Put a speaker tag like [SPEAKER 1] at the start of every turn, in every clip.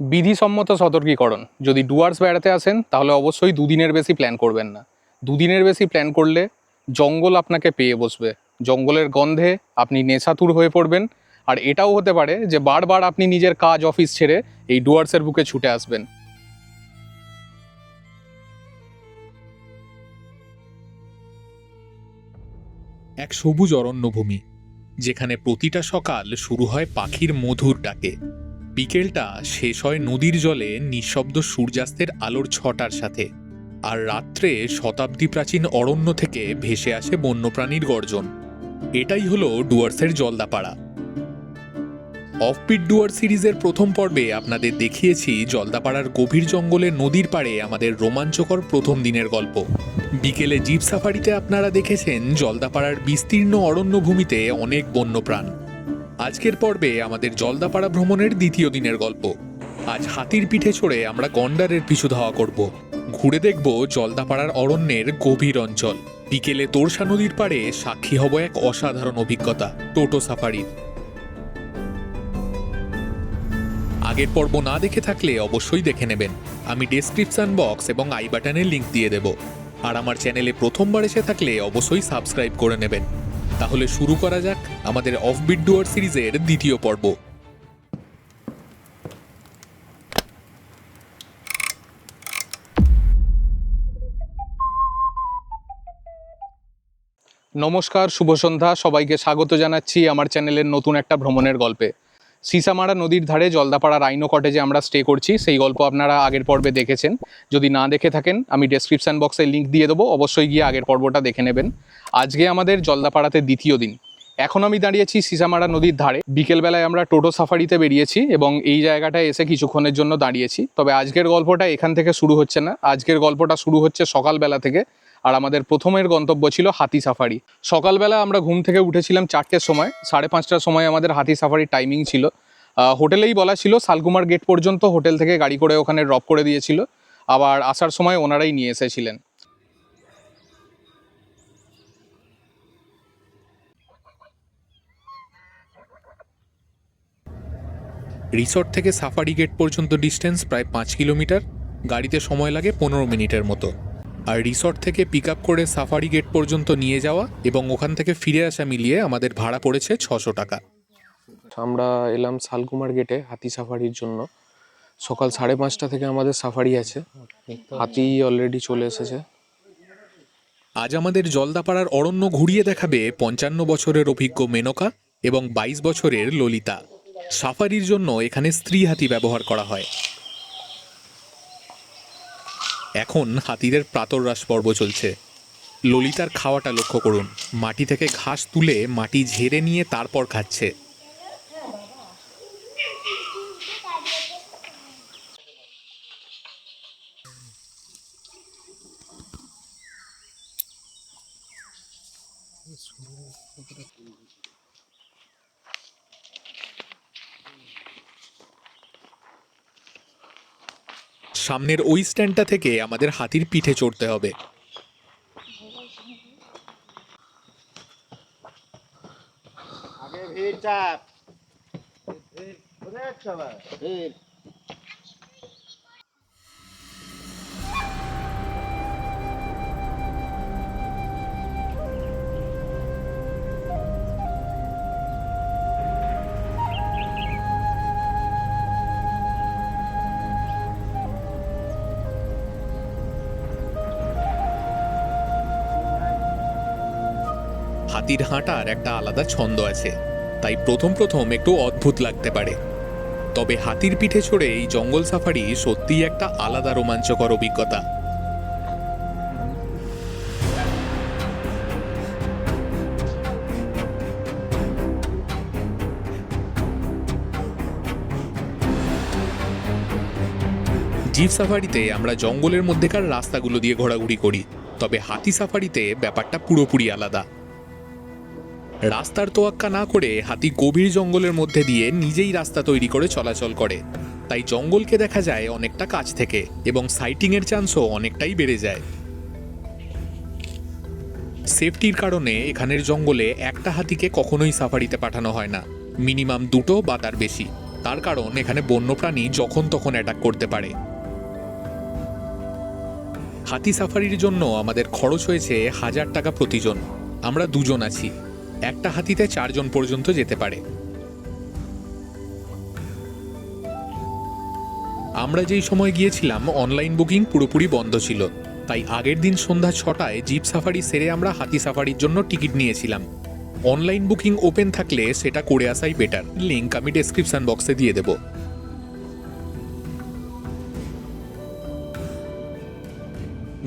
[SPEAKER 1] বিধিসম্মত সতর্কীকরণ। যদি ডুয়ার্স বেড়াতে আসেন, তাহলে অবশ্যই দুদিনের বেশি প্ল্যান করবেন না। দুদিনের বেশি প্ল্যান করলে জঙ্গল আপনাকে পেয়ে বসবে। জঙ্গলের গন্ধে আপনি নেশাতুর হয়ে পড়বেন। আর এটাও হতে পারে যে বারবার আপনি নিজের কাজ অফিস ছেড়ে এই ডুয়ার্সের বুকে ছুটে আসবেন।
[SPEAKER 2] এক সবুজ অরণ্যভূমি, যেখানে প্রতিটা সকাল শুরু হয় পাখির মধুর ডাকে। বিকেলটা শেষ হয় নদীর জলে নিঃশব্দ সূর্যাস্তের আলোর ছটার সাথে। আর রাত্রে শতাব্দী প্রাচীন অরণ্য থেকে ভেসে আসে বন্যপ্রাণীর গর্জন। এটাই হলো ডুয়ার্সের জলদাপাড়া। অফবিট ডুয়ার সিরিজের প্রথম পর্বে আপনাদের দেখিয়েছি জলদাপাড়ার গভীর জঙ্গলে নদীর পাড়ে আমাদের রোমাঞ্চকর প্রথম দিনের গল্প। বিকেলে জিপ সাফারিতে আপনারা দেখেছেন জলদাপাড়ার বিস্তীর্ণ অরণ্যভূমিতে অনেক বন্যপ্রাণ। আজকের পর্বে আমাদের জলদাপাড়া ভ্রমণের দ্বিতীয় দিনের গল্প। আজ হাতির পিঠে চড়ে আমরা গন্ডারের পিছু ধাওয়া করব। ঘুরে দেখব জলদাপাড়ার অরণ্যের গভীর অঞ্চল। বিকেলে তোরসা নদীর পাড়ে সাক্ষী হব এক অসাধারণ অভিজ্ঞতা, টোটো সাফারির আগের পর্ব না দেখে থাকলে অবশ্যই দেখে নেবেন। আমি ডেসক্রিপশন বক্স এবং আই বাটনের লিংক দিয়ে দেব। আর আমার চ্যানেলে প্রথমবার এসে থাকলে অবশ্যই সাবস্ক্রাইব করে নেবেন। তাহলে শুরু করা যাক আমাদের অফবিট ডুয়ার সিরিজের দ্বিতীয় পর্ব।
[SPEAKER 1] নমস্কার, শুভ সন্ধ্যা। সবাইকে স্বাগত জানাচ্ছি আমার চ্যানেলের নতুন একটা ভ্রমণের গল্পে। সিসামারা নদীর ধারে জলদাপাড়া রাইনো কটেজে আমরা স্টে করছি। সেই গল্প আপনারা আগের পর্বে দেখেছেন। যদি না দেখে থাকেন, আমি ডেসক্রিপশন বক্সে লিংক দিয়ে দেবো। অবশ্যই গিয়ে আগের পর্বটা দেখে নেবেন। আজকে আমাদের জলদাপাড়াতে দ্বিতীয় দিন। এখন আমি দাঁড়িয়েছি সিসামারা নদীর ধারে। বিকেলবেলায় আমরা টোটো সাফারিতে বেরিয়েছি এবং এই জায়গাটায় এসে কিছুক্ষণের জন্য দাঁড়িয়েছি। তবে আজকের গল্পটা এখান থেকে শুরু হচ্ছে না। আজকের গল্পটা শুরু হচ্ছে সকালবেলা থেকে। আর আমাদের প্রথমের গন্তব্য ছিল হাতি সাফারি। সকালবেলা আমরা ঘুম থেকে উঠেছিলাম চারটের সময়, সাড়ে পাঁচটার সময় আমাদের হাতি সাফারির টাইমিং ছিল। হোটেলেই বলা ছিল শালকুমার গেট পর্যন্ত হোটেল থেকে গাড়ি করে ওখানে ড্রপ করে দিয়েছিল। আবার আসার সময় ওনারাই নিয়ে এসেছিলেন।
[SPEAKER 2] রিসর্ট থেকে সাফারি গেট পর্যন্ত ডিস্টেন্স প্রায় পাঁচ কিলোমিটার, গাড়িতে সময় লাগে পনেরো মিনিটের মতো। আর রিসর্ট থেকে পিক আপ করে সাফারি গেট পর্যন্ত নিয়ে যাওয়া এবং ওখান থেকে ফিরে আসা মিলিয়ে আমাদের ভাড়া পড়েছে ছশো টাকা।
[SPEAKER 1] আমরা এলাম শালকুমার গেটে হাতি সাফারির জন্য। সকাল সাড়ে পাঁচটা থেকে আমাদের সাফারি আছে। হাতি অলরেডি চলে এসেছে।
[SPEAKER 2] আজ আমাদের জলদাপাড়ার অরণ্য ঘুরিয়ে দেখাবে পঞ্চান্ন বছরের অভিজ্ঞ মেনকা এবং বাইশ বছরের ললিতা। সাফারির জন্য এখানে স্ত্রী হাতি ব্যবহার করা হয়। এখন হাতিদের প্রাতরাস পর্ব চলছে। ললিতার খাওয়াটা লক্ষ্য করুন। মাটি থেকে ঘাস তুলে মাটি ঝেড়ে নিয়ে তারপর খাচ্ছে। সামনের ওই স্ট্যান্ডটা থেকে আমাদের হাতির পিঠে চড়তে হবে।
[SPEAKER 3] ভিড় চাপ। ভিড়।
[SPEAKER 2] হাতির হাঁটার একটা আলাদা ছন্দ আছে। তাই প্রথম প্রথম একটু অদ্ভুত লাগতে পারে। তবে হাতির পিঠে চড়ে এই জঙ্গল সাফারি সত্যিই একটা আলাদা রোমাঞ্চকর অভিজ্ঞতা। জিপ সাফারিতে আমরা জঙ্গলের মধ্যেকার রাস্তাগুলো দিয়ে ঘোরাঘুরি করি, তবে হাতি সাফারিতে ব্যাপারটা পুরোপুরি আলাদা। রাস্তার তোয়াক্কা না করে হাতি গভীর জঙ্গলের মধ্যে দিয়ে নিজেই রাস্তা তৈরি করে চলাচল করে। তাই জঙ্গলকে দেখা যায় অনেকটা কাছ থেকে এবং সাইটিংয়ের চান্সও অনেকটাই বেড়ে যায়। সেফটির কারণে এখানের জঙ্গলে একটা হাতিকে কখনোই সাফারিতে পাঠানো হয় না। মিনিমাম দুটো বা তার বেশি। তার কারণ এখানে বন্যপ্রাণী যখন তখন অ্যাটাক করতে পারে। হাতি সাফারির জন্য আমাদের খরচ হয়েছে হাজার টাকা প্রতিজন। আমরা দুজন আছি। একটা হাতিতে চারজন পর্যন্ত যেতে পারে। আমরা যেই সময় গিয়েছিলাম অনলাইন বুকিং পুরোপুরি বন্ধ ছিল। তাই আগের দিন সন্ধ্যা ছটায় জিপ সাফারি সেরে আমরা হাতি সাফারির জন্য টিকিট নিয়েছিলাম। অনলাইন বুকিং ওপেন থাকলে সেটা করে আসাই বেটার লিঙ্ক আমি ডেসক্রিপশন বক্সে দিয়ে দেব।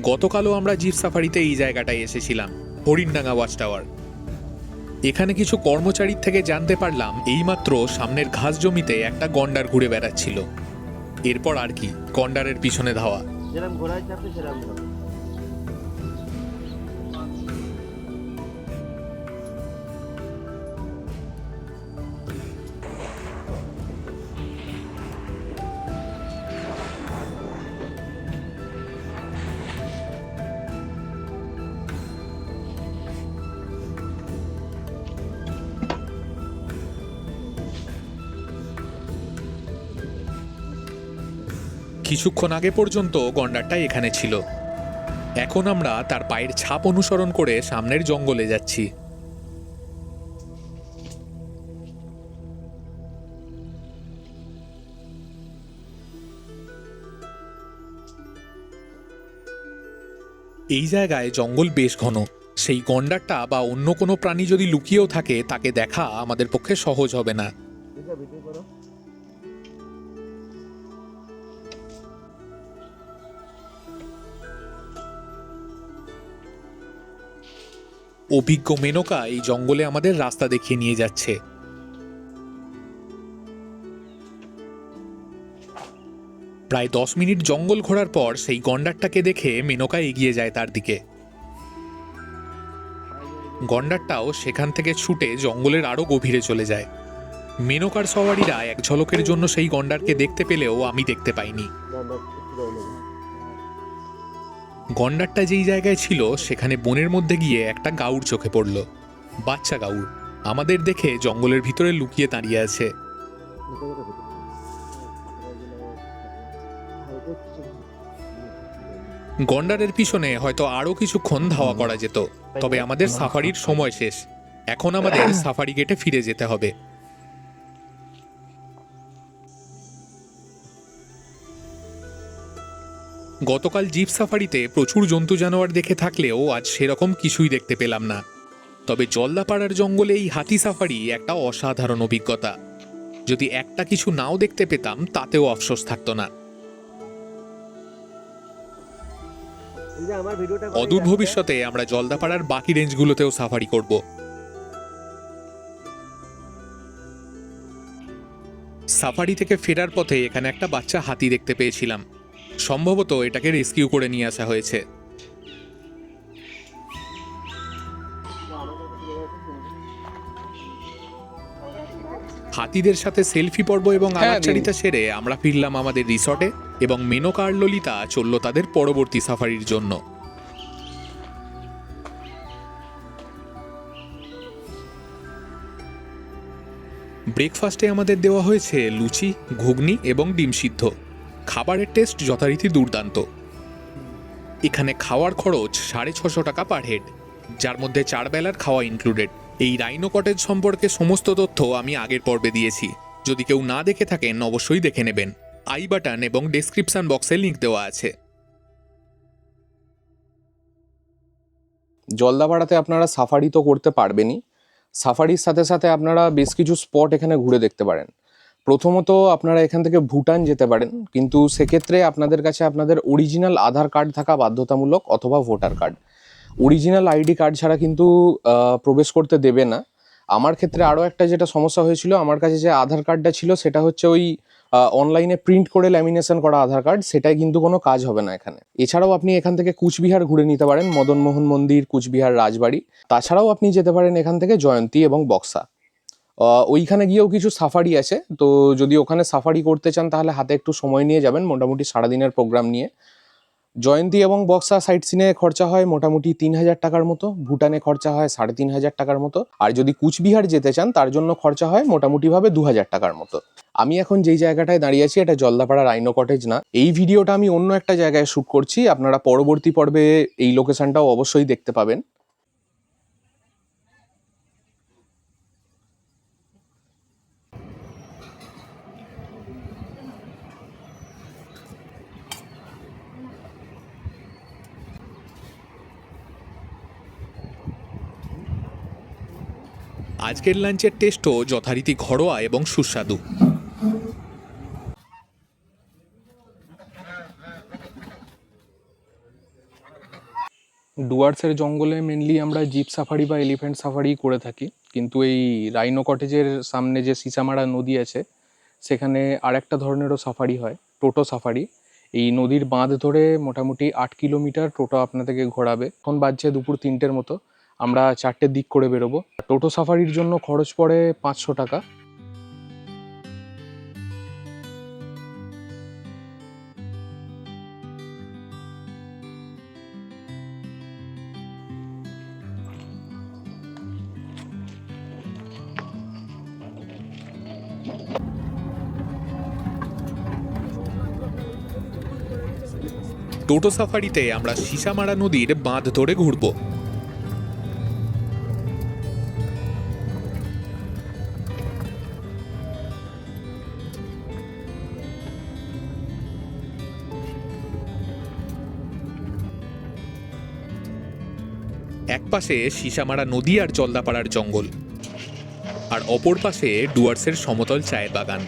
[SPEAKER 2] গতকালও আমরা জিপ সাফারিতে এই জায়গাটায় এসেছিলাম, হরিণডাঙ্গা ওয়াচ টাওয়ার এখানে কিছু কর্মচারীর থেকে জানতে পারলাম এইমাত্র সামনের ঘাস জমিতে একটা গন্ডার ঘুরে বেড়াচ্ছিল। এরপর আর কি, গন্ডারের পিছনে ধাওয়া।
[SPEAKER 3] ঘোড়ায় সেরকম
[SPEAKER 2] কিছুক্ষণ আগে পর্যন্ত গন্ডারটা এখানে ছিল। এখন আমরা তার পায়ের ছাপ অনুসরণ করে সামনের জঙ্গলে যাচ্ছি। এই জায়গায় জঙ্গল বেশ ঘন। সেই গন্ডারটা বা অন্য কোনো প্রাণী যদি লুকিয়েও থাকে, তাকে দেখা আমাদের পক্ষে সহজ হবে না। অভিজ্ঞ মেনকা এই জঙ্গলে আমাদের রাস্তা দেখিয়ে নিয়ে যাচ্ছে। প্রায় দশ মিনিট জঙ্গল ঘোরার পর সেই গন্ডারটাকে দেখে মেনকা এগিয়ে যায় তার দিকে। গন্ডারটাও সেখান থেকে ছুটে জঙ্গলের আরও গভীরে চলে যায়। মেনকার সওয়ারিরা এক ঝলকের জন্য সেই গন্ডারকে দেখতে পেলেও আমি দেখতে পাইনি। গন্ডারটা যেই জায়গায় ছিল, সেখানে বনের মধ্যে গিয়ে একটা গাউর চোখে পড়ল। বাচ্চা গাউর আমাদের দেখে জঙ্গলের ভিতরে লুকিয়ে দাঁড়িয়ে আছে। গন্ডারের পিছনে হয়তো আরও কিছুক্ষণ ধাওয়া করা যেত। তবে আমাদের সাফারির সময় শেষ। এখন আমাদের সাফারি গেটে ফিরে যেতে হবে। গতকাল জিপ সাফারিতে প্রচুর জন্তু জানোয়ার দেখে থাকলেও আজ সেরকম কিছুই দেখতে পেলাম না। তবে জলদাপাড়ার জঙ্গলে এই হাতি সাফারি একটা অসাধারণ অভিজ্ঞতা। যদি একটা কিছু নাও দেখতে পেতাম, তাতেও আফসোস থাকতো না। অদূর ভবিষ্যতে আমরা জলদাপাড়ার বাকি রেঞ্জগুলোতেও সাফারি করব। সাফারি থেকে ফেরার পথে এখানে একটা বাচ্চা হাতি দেখতে পেয়েছিলাম। সম্ভবত এটাকে রেস্কিউ করে নিয়ে আসা হয়েছে। হাতিদের সাথে সেলফি পর্ব এবং
[SPEAKER 1] হ্যাঁ,
[SPEAKER 2] আলাপচারিতা সেরে আমরা ফিরলাম আমাদের রিসর্টে এবং মেনকা আর ললিতা চলল তাদের পরবর্তী সাফারির জন্য। ব্রেকফাস্টে আমাদের দেওয়া হয়েছে লুচি ঘুগনি এবং ডিম সিদ্ধ। খাবারের টেস্ট যথারীতি দুর্দান্ত। এখানে খাওয়ার খরচ সাড়ে ছশো টাকা পার হেড যার মধ্যে চার বেলার খাওয়া ইনক্লুডেড এই রাইনো কটেজ সম্পর্কে সমস্ত তথ্য আমি আগের পর্বে দিয়েছি। যদি কেউ না দেখে থাকেন, অবশ্যই দেখে নেবেন। আই বাটন এবং ডেসক্রিপশন বক্সে লিংক দেওয়া আছে।
[SPEAKER 1] জলদাপাড়াতে আপনারা সাফারি তো করতে পারবেনই। সাফারির সাথে সাথে আপনারা বেশ কিছু স্পট এখানে ঘুরে দেখতে পারেন। প্রথমত আপনারা এখান থেকে ভুটান যেতে পারেন, কিন্তু সেক্ষেত্রে আপনাদের কাছে আপনাদের অরিজিনাল আধার কার্ড থাকা বাধ্যতামূলক অথবা voter card original ID card ছাড়া কিন্তু প্রবেশ করতে দেবে না। আমার ক্ষেত্রে আরও একটা যেটা সমস্যা হয়েছিল, আমার কাছে যে আধার কার্ডটা ছিল, সেটা হচ্ছে ওই অনলাইনে প্রিন্ট করে ল্যামিনেশন করা আধার কার্ড সেটাই কিন্তু কোনো কাজ হবে না এখানে। এছাড়াও আপনি এখান থেকে কুচবিহার ঘুরে নিতে পারেন, মদনমোহন মন্দির, কুচবিহার রাজবাড়ি। তাছাড়াও আপনি যেতে পারেন এখান থেকে জয়ন্তী এবং বক্সা। ওইখানে গিয়েও কিছু সাফারি আছে। তো যদি ওখানে সাফারি করতে চান, তাহলে হাতে একটু সময় নিয়ে যাবেন মোটামুটি সারাদিনের প্রোগ্রাম নিয়ে। জয়ন্তী এবং বক্সা সাইট সিনে খরচা হয় মোটামুটি তিন হাজার টাকার মতো, ভুটানে খরচা হয় সাড়ে তিন হাজার টাকার মতো। আর যদি কুচবিহার যেতে চান, তার জন্য খরচা হয় মোটামুটিভাবে দু হাজার টাকার মতো। আমি এখন যেই জায়গাটায় দাঁড়িয়ে আছি, এটা জলদাপাড়া রাইনো কটেজ না। এই ভিডিওটা আমি অন্য একটা জায়গায় শ্যুট করছি, আপনারা পরবর্তী পর্বে এই লোকেশনটাও অবশ্যই দেখতে পাবেন।
[SPEAKER 2] আজকের লাঞ্চের টেস্টও যথারীতি ঘরোয়া এবং সুস্বাদু।
[SPEAKER 1] ডুয়ার্সের জঙ্গলে মেনলি আমরা জিপ সাফারি বা এলিফ্যান্ট সাফারি করে থাকি। কিন্তু এই রাইনো কটেজের সামনে যে সিসামারা নদী আছে, সেখানে আরেকটা ধরনেরও সাফারি হয়, টোটো সাফারি। এই নদীর বাঁধ ধরে মোটামুটি আট কিলোমিটার টোটো আপনাদেরকে ঘোরাবে। এখন বাজছে দুপুর তিনটের মতো। আমরা চারটের দিক করে বেরোবো। টোটো সাফারির জন্য খরচ পড়ে পাঁচশো টাকা।
[SPEAKER 2] টোটো সাফারিতে আমরা সিসামারা নদীর বাঁধ ধরে ঘুরব। পাশে সিসামারা নদী আর জলদাপাড়ার জঙ্গল। আর অপর পাশে ডুয়ার্সের সমতল চায়ের বাগান।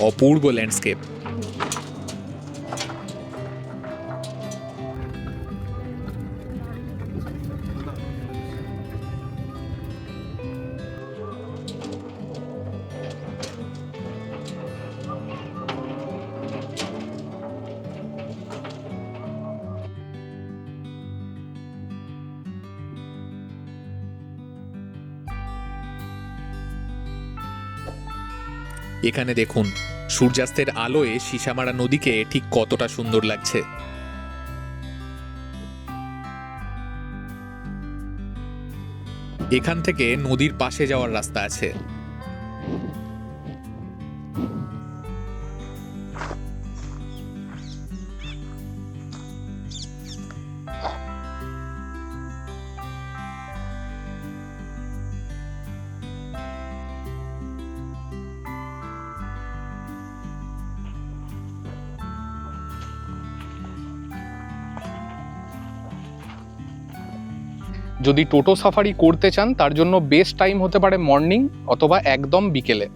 [SPEAKER 2] অপূর্ব ল্যান্ডস্কেপ। এখানে দেখুন, সূর্যাস্তের আলোয় সিসামারা নদীকে ঠিক কতটা সুন্দর লাগছে। এখান থেকে নদীর পাশে যাওয়ার রাস্তা আছে।
[SPEAKER 1] যদি টোটো সাফারি করতে চান, তার জন্য বেস্ট টাইম হতে পারে মর্নিং অথবা একদম বিকেলে।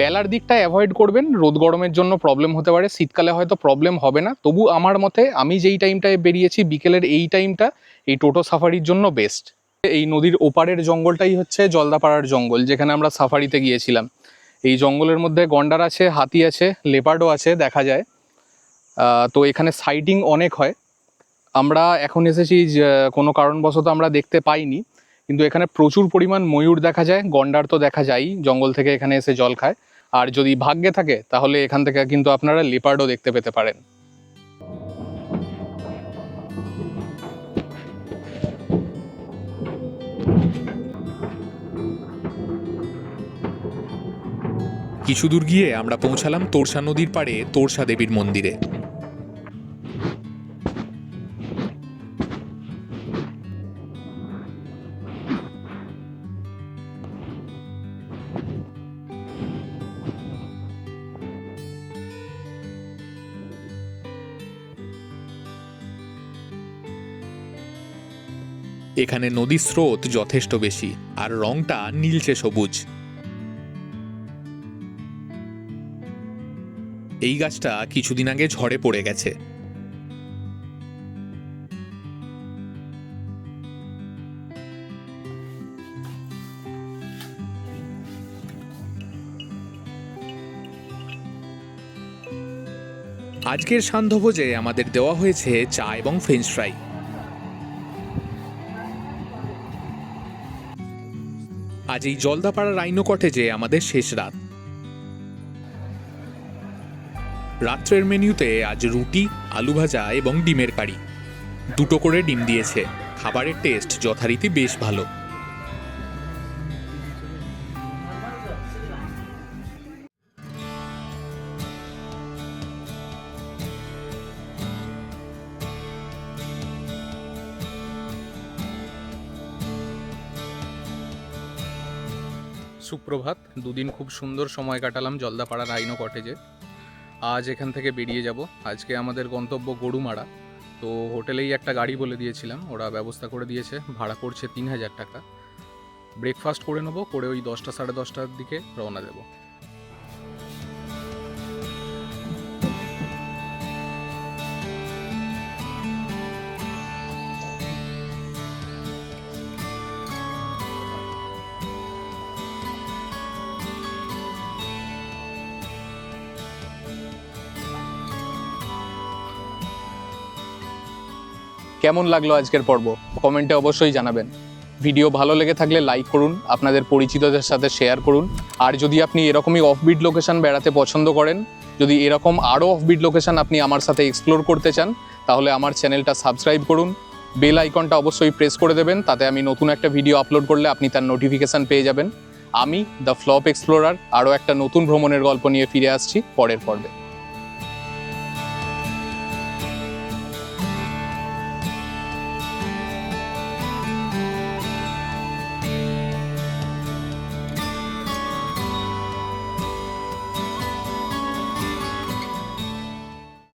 [SPEAKER 1] বেলার দিকটা অ্যাভয়েড করবেন, রোদ গরমের জন্য প্রবলেম হতে পারে, শীতকালে হয়তো প্রবলেম হবে না। তবু আমার মতে, আমি যেই টাইমটায় বেরিয়েছি, বিকেলের এই টাইমটা, এই টোটো সাফারির জন্য বেস্ট। এই নদীর ওপারের জঙ্গলটাই হচ্ছে জলদাপাড়ার জঙ্গল, যেখানে আমরা সাফারিতে গিয়েছিলাম। এই জঙ্গলের মধ্যে গন্ডার আছে, হাতি আছে, লেপার্ডও আছে, দেখা যায়। তো এখানে সাইটিং অনেক হয়। আমরা এখন এসেছি কোনো কারণবশত আমরা দেখতে পাইনি, কিন্তু এখানে প্রচুর পরিমাণ ময়ূর দেখা যায়, গন্ডার তো দেখা যায় জঙ্গল থেকে এখানে এসে জল খায়। আর যদি ভাগ্যে থাকে, তাহলে এখান থেকে কিন্তু আপনারা লেপার্ডও দেখতে পেতে পারেন।
[SPEAKER 2] কিছু দূর গিয়ে আমরা পৌঁছালাম তোরসা নদীর পাড়ে তোরসা দেবীর মন্দিরে। এখানে নদীর স্রোত যথেষ্ট বেশি, আর রংটা নীলচে সবুজ। এই গাছটা কিছুদিন আগে ঝড়ে পড়ে গেছে। আজকের সান্ধ্যভোজে আমাদের দেওয়া হয়েছে চা এবং ফ্রেঞ্চ ফ্রাই। আজ এই জলদাপাড়া রাইনো কটেজে আমাদের শেষ রাত। রাত্রের মেনুতে আজ রুটি, আলু ভাজা এবং ডিমের কারি। দুটো করে ডিম দিয়েছে। খাবারের টেস্ট যথারীতি বেশ ভালো।
[SPEAKER 1] সুপ্রভাত। দুদিন খুব সুন্দর সময় কাটালাম জলদাপাড়া রাইনো কটেজে। আজ এখান থেকে বেরিয়ে যাব। আজকে আমাদের গন্তব্য গরুমারা। তো হোটেলেই একটা গাড়ি বলে দিয়েছিলাম, ওরা ব্যবস্থা করে দিয়েছে। ভাড়া করছে তিন হাজার টাকা। ব্রেকফাস্ট করে নেব, করে ওই দশটা সাড়ে দশটার দিকে রওনা দেবো। কেমন লাগল আজকের পর্ব? কমেন্টে অবশ্যই জানাবেন। ভিডিও ভালো লেগে থাকলে লাইক করুন, আপনাদের পরিচিতদের সাথে শেয়ার করুন। আর যদি আপনি এরকমই অফবিট লোকেশন বেড়াতে পছন্দ করেন, যদি এরকম আরও অফবিট লোকেশন আপনি আমার সাথে এক্সপ্লোর করতে চান, তাহলে আমার চ্যানেলটা সাবস্ক্রাইব করুন। বেল আইকনটা অবশ্যই প্রেস করে দেবেন, তাতে আমি নতুন একটা ভিডিও আপলোড করলে আপনি তার নোটিফিকেশান পেয়ে যাবেন। আমি দ্য ফ্লপ এক্সপ্লোরার আরও একটা নতুন ভ্রমণের গল্প নিয়ে ফিরে আসছি পরের পর্বে।